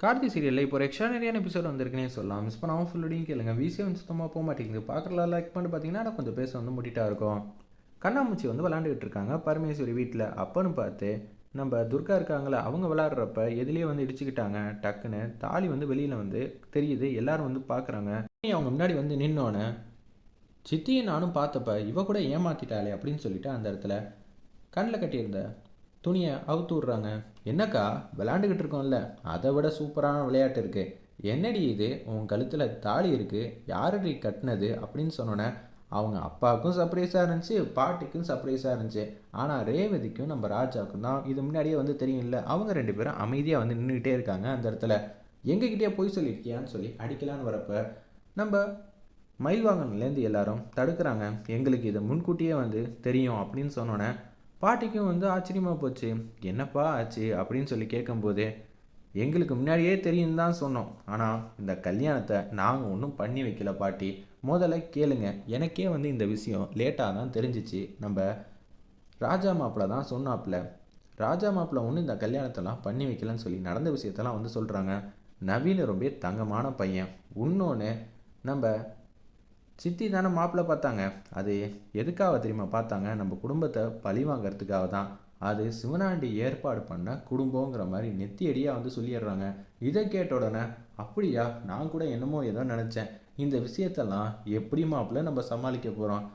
கார்த்தி சீரியலில் இப்போ ஒரு எக்ஸ்ட்ரானரியான எபிசோட் வந்திருக்குனே சொல்லலாம். மிஸ் பண்ணாமல் ஃபுல்லடியும் கேளுங்க. விஷயம் வந்து சுத்தமாக போக மாட்டேங்குது. பார்க்குறலாம் லைக் பண்ணிட்டு பார்த்தீங்கன்னா கொஞ்சம் பேச வந்து முட்டிட்டா இருக்கும். கண்ணாமூச்சி வந்து விளாண்டுக்கிட்டு இருக்காங்க. பரமேஸ்வரி வீட்டில் அப்பன்னு பார்த்து நம்ம துர்கா இருக்காங்களே அவங்க விளாட்றப்ப எதுலேயே வந்து இடிச்சுக்கிட்டாங்க. டக்குன்னு தாலி வந்து வெளியில் வந்து தெரியுது. எல்லாரும் வந்து பார்க்குறாங்க அவங்க முன்னாடி வந்து நின்னோன்னே சித்தியை நானும் பார்த்தப்ப இவ கூட ஏமாத்திட்டாளே அப்படின்னு சொல்லிட்டு அந்த இடத்துல கண்ணில் கட்டியிருந்த துணியை அவுத்து விட்றாங்க. என்னக்கா? விளாண்டுக்கிட்டு இருக்கோம்ல. அதை விட சூப்பரான விளையாட்டு இருக்குது என்னடி இது? உன் கழுத்தில் தாலி இருக்குது யாரடி கட்டினது? அப்படின்னு சொன்னோன்னே அவங்க அப்பாவுக்கும் சர்ப்ரைஸாக இருந்துச்சு பாட்டிக்கும் சர்ப்ரைஸாக இருந்துச்சு. ஆனால் ரேவதிக்கும் நம்ம ராஜாவுக்கும் தான் இது முன்னாடியே வந்து தெரியும்ல. அவங்க ரெண்டு பேரும் அமைதியாக வந்து நின்றுக்கிட்டே இருக்காங்க அந்த இடத்துல. எங்ககிட்டயே போய் சொல்லியிருக்கியான்னு சொல்லி அடிக்கலான்னு வரப்போ நம்ம மயில்வாங்கன்லேருந்து எல்லாரும் தடுக்கிறாங்க. எங்களுக்கு இதை முன்கூட்டியே வந்து தெரியும் அப்படின்னு சொன்னோன்னே பாட்டிக்கும் வந்து ஆச்சரியமாக போச்சு. என்னப்பா ஆச்சு? அப்படின்னு சொல்லி கேட்கும்போது எங்களுக்கு முன்னாடியே தெரியும் தான் சொன்னோம். ஆனால் இந்த கல்யாணத்தை நாங்கள் ஒன்றும் பண்ணி வைக்கல பாட்டி. முதல்ல கேளுங்க. எனக்கே வந்து இந்த விஷயம் லேட்டாக தான் தெரிஞ்சிச்சு. நம்ம ராஜா மாப்பிள்ள தான் சொன்னாப்புல ராஜா மாப்பிள்ள ஒன்றும் இந்த கல்யாணத்தெல்லாம் பண்ணி வைக்கலன்னு சொல்லி நடந்த விஷயத்தெல்லாம் வந்து சொல்கிறாங்க நவீன ரொம்ப தங்கமான பையன். இன்னொன்று நம்ம சித்தி தானே மாப்பிள்ளை பார்த்தாங்க. அது எதுக்காக தெரியுமா? பார்த்தாங்க நம்ம குடும்பத்தை பழி வாங்கிறதுக்காக தான். அது சிவனாண்டி ஏற்பாடு பண்ண குடும்பங்கிற மாதிரி நெத்தியடியாக வந்து சொல்லிடுறாங்க. இதை கேட்ட உடனே அப்படியா? நான் கூட என்னமோ ஏதோ நினச்சேன். இந்த விஷயத்தெல்லாம் எப்படி மாப்பிள்ளை நம்ம சமாளிக்க போகிறோம்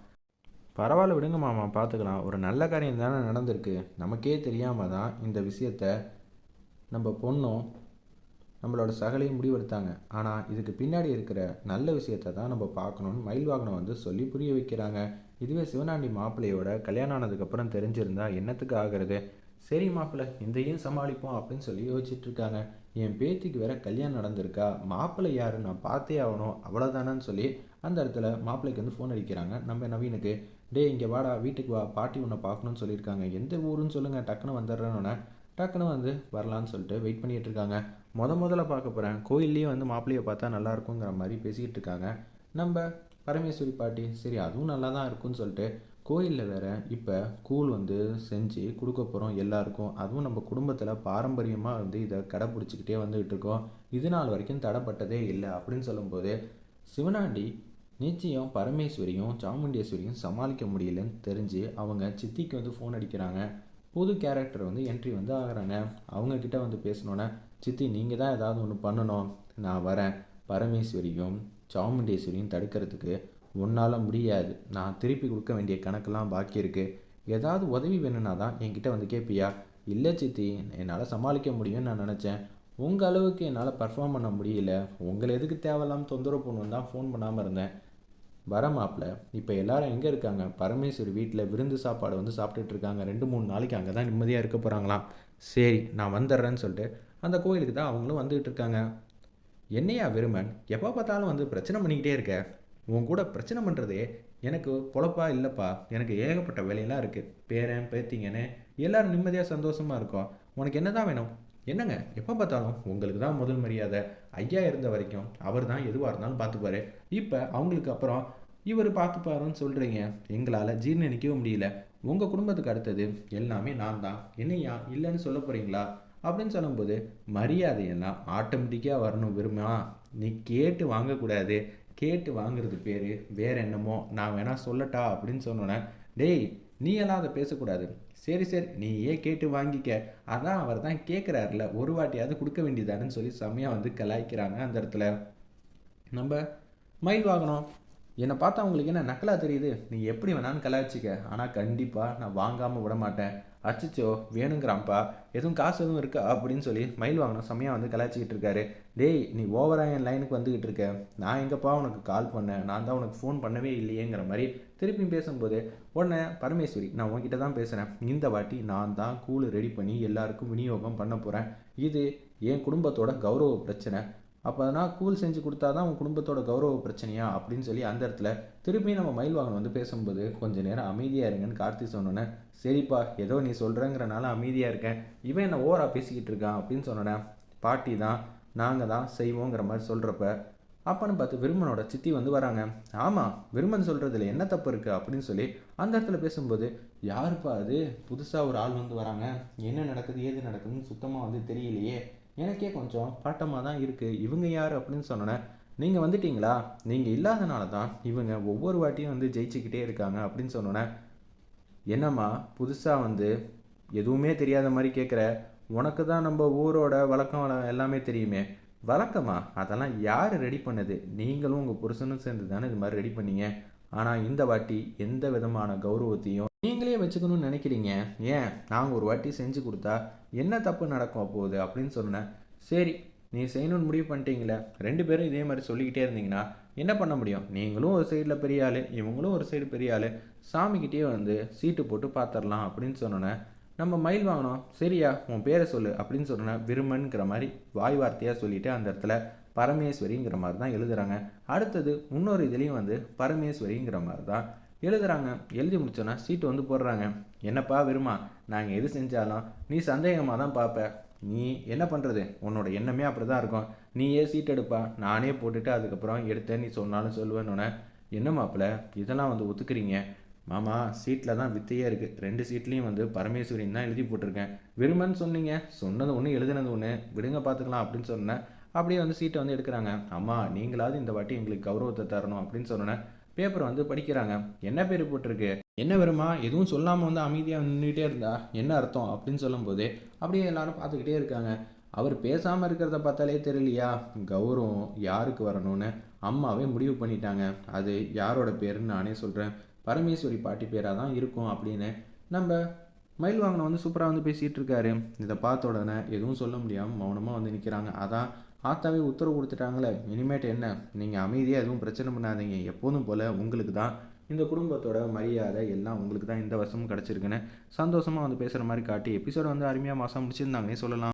பரவாயில்ல விடுங்க மாமா பார்த்துக்கலாம். ஒரு நல்ல காரியம் தானே நடந்திருக்கு. நமக்கே தெரியாமல் தான் இந்த விஷயத்த நம்ம பொண்ணும் நம்மளோட சகலையும் முடிவெடுத்தாங்க. ஆனால் இதுக்கு பின்னாடி இருக்கிற நல்ல விஷயத்தை தான் நம்ம பார்க்கணுன்னு மயில் வாகனம் வந்து சொல்லி புரிய வைக்கிறாங்க. இதுவே சிவனாண்டி மாப்பிள்ளையோட கல்யாணம் ஆனதுக்கப்புறம் தெரிஞ்சிருந்தா என்னத்துக்கு ஆகிறது? சரி மாப்பிள்ளை இதையும் சமாளிப்போம் அப்படின்னு சொல்லி யோசிச்சுட்டு இருக்காங்க. என் பேத்திக்கு வேற கல்யாணம் நடந்திருக்கா? மாப்பிள்ளை யாரு? நான் பார்த்தே ஆகணும். அவ்வளோதானன்னு சொல்லி அந்த இடத்துல மாப்பிள்ளைக்கு வந்து ஃபோன் அடிக்கிறாங்க. நம்ம நவீனுக்கு டே இங்கே வாடா வீட்டுக்கு வா. பாட்டி உன்னை பார்க்கணும்னு சொல்லியிருக்காங்க. எந்த ஊருன்னு சொல்லுங்கள் டக்குன்னு வந்துடுறேன்னு டக்குன்னு வந்து வரலான்னு சொல்லிட்டு வெயிட் பண்ணிகிட்டு இருக்காங்க. முத முதல்ல பார்க்க போகிறேன் கோயில்லேயே வந்து மாப்பிள்ளையை பார்த்தா நல்லா இருக்குங்கிற மாதிரி பேசிக்கிட்டு இருக்காங்க. நம்ம பரமேஸ்வரி பாட்டி சரி அதுவும் நல்லா தான் இருக்கும்னு சொல்லிட்டு கோயிலில் வேறு இப்போ கூழ் வந்து செஞ்சு கொடுக்க போகிறோம் எல்லாருக்கும். அதுவும் நம்ம குடும்பத்தில் பாரம்பரியமாக வந்து இதை கடைப்பிடிச்சிக்கிட்டே வந்துக்கிட்டு இருக்கோம். இது நாள் வரைக்கும் தடைப்பட்டதே இல்லை அப்படின்னு சொல்லும்போது சிவனாண்டி நிச்சயம் பரமேஸ்வரியும் சாமுண்டேஸ்வரியும் சமாளிக்க முடியலன்னு தெரிஞ்சு அவங்க சித்திக்கு வந்து ஃபோன் அடிக்கிறாங்க. புது கேரக்டர் வந்து என்ட்ரி வந்து ஆகிறாங்க. அவங்கக்கிட்ட வந்து பேசினோன்னே சித்தி நீங்கள் தான் ஏதாவது ஒன்று பண்ணணும். நான் வரேன். பரமேஸ்வரியும் சாமுண்டேஸ்வரியும் தடுக்கிறதுக்கு உன்னால் முடியாது. நான் திருப்பி கொடுக்க வேண்டிய கணக்கெல்லாம் பாக்கி இருக்குது ஏதாவது உதவி வேணும்னா தான் என்கிட்ட வந்து கேட்பியா இல்லை சித்தி என்னால் சமாளிக்க முடியும்னு நான் நினச்சேன். உங்கள் அளவுக்கு என்னால் பர்ஃபார்ம் பண்ண முடியல. உங்களை எதுக்கு தேவையில்லாமல் தொந்தரவு பண்ணணும் தான் ஃபோன் பண்ணாமல் இருந்தேன். வர மாப்பிள்ள இப்போ எல்லாரும் எங்கே இருக்காங்க? பரமேஸ்வரி வீட்டில் விருந்து சாப்பாடு வந்து சாப்பிட்டுட்டு இருக்காங்க. ரெண்டு மூணு நாளைக்கு அங்கே தான் நிம்மதியாக இருக்க போகிறாங்களாம் சரி நான் வந்துடுறேன்னு சொல்லிட்டு அந்த கோயிலுக்கு தான் அவங்களும் வந்துகிட்டு இருக்காங்க. என்னையா விருமன் எப்போ பார்த்தாலும் வந்து பிரச்சனை பண்ணிக்கிட்டே இருக்க? உன் கூட பிரச்சனை பண்ணுறதே எனக்கு பொழப்பா இல்லைப்பா. எனக்கு ஏகப்பட்ட வேலையெல்லாம் இருக்குது பேரன் பேத்திங்கன்னு எல்லோரும் நிம்மதியாக சந்தோஷமாக இருக்கும். உனக்கு என்ன தான் வேணும்? என்னங்க? எப்போ பார்த்தாலும் உங்களுக்கு தான் முதல் மரியாதை. ஐயா இருந்த வரைக்கும் அவர் தான் எதுவாக இருந்தாலும் பார்த்துப்பாரு. இப்போ அவங்களுக்கு அப்புறம் இவர் பார்த்துப்பாருன்னு சொல்கிறீங்க எங்களால் ஜீர்ணிக்கவே முடியல. உங்கள் குடும்பத்துக்கு அடுத்தது எல்லாமே நான் தான். என்னையா? இல்லைன்னு சொல்ல போகிறீங்களா அப்படின்னு சொல்லும்போது மரியாதையெல்லாம் ஆட்டோமேட்டிக்காக வரணும் விரும்பா நீ கேட்டு வாங்கக்கூடாது. கேட்டு வாங்குறது பேர் வேற என்னமோ? நான் வேணா சொல்லட்டா? அப்படின்னு சொன்னோன்னே டேய் நீ எல்லாம் அதை பேசக்கூடாது. சரி சரி நீ ஏன் கேட்டு வாங்கிக்க. அதான் அவர் தான் கேட்குறாருல ஒரு வாட்டியாவது கொடுக்க வேண்டியதானு சொல்லி செம்மையாக வந்து கலாய்க்கிறாங்க அந்த இடத்துல. நம்ம மயில் வாங்கணும் என்னை பார்த்தா உங்களுக்கு என்ன நக்கலாக தெரியுது? நீ எப்படி வேணாலும் கலாய்ச்சிக்க. ஆனால் கண்டிப்பாக நான் வாங்காமல் விட மாட்டேன். அச்சிச்சோ வேணுங்கிறான்ப்பா. எதுவும் காசு எதுவும் இருக்கா? அப்படின்னு சொல்லி மயில் வாங்கின செம்மையாக வந்து கலாய்ச்சிக்கிட்டு இருக்காரு. டேய் நீ ஓவராக என் லைனுக்கு வந்துக்கிட்டு இருக்க. நான் எங்கப்பா உனக்கு கால் பண்ணேன்? நான் தான் உனக்கு ஃபோன் பண்ணவே இல்லையேங்கிற மாதிரி திருப்பியும் பேசும்போது உடனே பரமேஸ்வரி நான் உன்கிட்ட தான் பேசுகிறேன் இந்த வாட்டி நான் தான் கூழ் ரெடி பண்ணி எல்லாருக்கும் விநியோகம் பண்ண போகிறேன் இது என் குடும்பத்தோட கௌரவ பிரச்சனை. அப்போ கூல் செஞ்சு கொடுத்தா தான் உன் குடும்பத்தோட கௌரவ பிரச்சனையா அப்படின்னு சொல்லி அந்த இடத்துல திருப்பி நம்ம மயில் வாகனம் வந்து பேசும்போது கொஞ்ச நேரம் அமைதியாக இருங்கன்னு கார்த்தி சொன்னோன்னே சரிப்பா ஏதோ நீ சொல்கிறேங்கிறனால அமைதியாக இருக்கேன். இவன் என்ன ஓவரா பேசிக்கிட்டு இருக்கான்? அப்படின்னு சொன்னோன்னே பாட்டி தான் நாங்கள் தான் செய்வோங்கிற மாதிரி சொல்கிறப்ப அப்பன்னு பார்த்து விருமனோட சித்தி வந்து வராங்க. ஆமாம் விருமன் சொல்கிறதுல என்ன தப்பு இருக்குது அப்படின்னு சொல்லி அந்த இடத்துல பேசும்போது யாருப்பா அது? புதுசாக ஒரு ஆள் வந்து வராங்க. என்ன நடக்குது? ஏது நடக்குதுன்னு சுத்தமாக வந்து தெரியலையே. எனக்கே கொஞ்சம் பாட்டமாக தான் இருக்குது இவங்க யார் அப்படின்னு சொன்னோன்னே நீங்கள் வந்துட்டீங்களா? நீங்கள் இல்லாதனால தான் இவங்க ஒவ்வொரு வாட்டியும் வந்து ஜெயிச்சுக்கிட்டே இருக்காங்க. அப்படின்னு சொன்னோன்னே என்னம்மா புதுசாக வந்து எதுவுமே தெரியாத மாதிரி கேட்குற உனக்கு தான் நம்ம ஊரோட வழக்கம் எல்லாமே தெரியுமே. வழக்கமா? அதெல்லாம் யார் ரெடி பண்ணது? நீங்களும் உங்கள் புருஷனும் சேர்ந்து தானே இது மாதிரி ரெடி பண்ணீங்க. ஆனால் இந்த வாட்டி எந்த விதமான கௌரவத்தையும் நீங்களே வச்சுக்கணும்னு நினைக்கிறீங்க. ஏன்? நாங்கள் ஒரு வாட்டி செஞ்சு கொடுத்தா என்ன தப்பு நடக்கும் போகுது அப்படின்னு சொன்னேன். சரி நீ செய்யணும்னு முடிவு பண்ணிட்டீங்களே. ரெண்டு பேரும் இதே மாதிரி சொல்லிக்கிட்டே இருந்தீங்கன்னா என்ன பண்ண முடியும்? நீங்களும் ஒரு சைடில் பெரிய ஆள் இவங்களும் ஒரு சைடு பெரிய ஆள். சாமிக்கிட்டே வந்து சீட்டு போட்டு பார்த்துடலாம் அப்படின்னு சொன்னோன்னே நம்ம மயில் வாங்கினோம். சரியா உன் பேரை சொல்லு அப்படின்னு சொன்னேன் விருமன்கிற மாதிரி வாய் வார்த்தையாக சொல்லிவிட்டு அந்த இடத்துல பரமேஸ்வரிங்கிற மாதிரி தான் எழுதுகிறாங்க அடுத்தது இன்னொரு இதுலேயும் வந்து பரமேஸ்வரிங்கிற மாதிரி தான் எழுதுறாங்க. எழுதி முடிச்சோன்னா சீட்டு வந்து போடுறாங்க. என்னப்பா வெறுமா? நாங்கள் எது செஞ்சாலும் நீ சந்தேகமாக தான் பார்ப்ப நீ என்ன பண்ணுறது உன்னோட எண்ணமே அப்படி தான் இருக்கும். நீயே சீட் எடுப்பா. நானே போட்டுட்டு அதுக்கப்புறம் எடுத்த நீ சொன்னாலும் சொல்லுவேன்னு என்ன மாப்பிள்ள இதெல்லாம் வந்து ஒத்துக்கிறீங்க? மாமா சீட்டில் தான் வித்தையே இருக்குது ரெண்டு சீட்லேயும் வந்து பரமேஸ்வரின்னு தான் எழுதி போட்டிருக்கேன். விரும்பன்னு சொன்னீங்க. சொன்னது ஒன்று எழுதுனது ஒன்று விடுங்க பார்த்துக்கலாம் அப்படின்னு சொன்னேன் அப்படியே வந்து சீட்டை வந்து எடுக்கிறாங்க. அம்மா நீங்களாவது இந்த வாட்டி எங்களுக்கு கௌரவத்தை தரணும் அப்படின்னு சொன்னேன் பேப்பர் வந்து படிக்கிறாங்க. என்ன பேர் போட்டிருக்கு? என்ன வருமா? எதுவும் சொல்லாமல் வந்து அமைதியாக நின்றுட்டே இருந்தா என்ன அர்த்தம்? அப்படின்னு சொல்லும்போது அப்படியே எல்லாரும் பார்த்துக்கிட்டே இருக்காங்க. அவர் பேசாமல் இருக்கிறத பார்த்தாலே தெரியலையா? கௌரவம் யாருக்கு வரணும்னு அம்மாவே முடிவு பண்ணிட்டாங்க. அது யாரோட பேருன்னு நானே சொல்கிறேன் பரமேஸ்வரி பாட்டி பேராக தான் இருக்கும் அப்படின்னு நம்ம மயில் வாங்கின வந்து சூப்பராக வந்து பேசிகிட்டு இருக்காரு. இதை பார்த்த உடனே எதுவும் சொல்ல முடியாமல் மௌனமாக வந்து நிற்கிறாங்க அதான் ஆத்தாவே உத்தரவு கொடுத்துட்டாங்களே இனிமேட்டு என்ன? நீங்கள் அமைதியாக எதுவும் பிரச்சனை பண்ணாதீங்க. எப்போதும் போல் உங்களுக்கு தான் இந்த குடும்பத்தோட மரியாதை எல்லாம் உங்களுக்கு தான் இந்த வருஷமும் கிடச்சிருக்குன்னு சந்தோஷமாக வந்து பேசுகிற மாதிரி காட்டி எபிசோட வந்து அருமையாக மாதம் முடிச்சிருந்தாங்கன்னே சொல்லலாம்.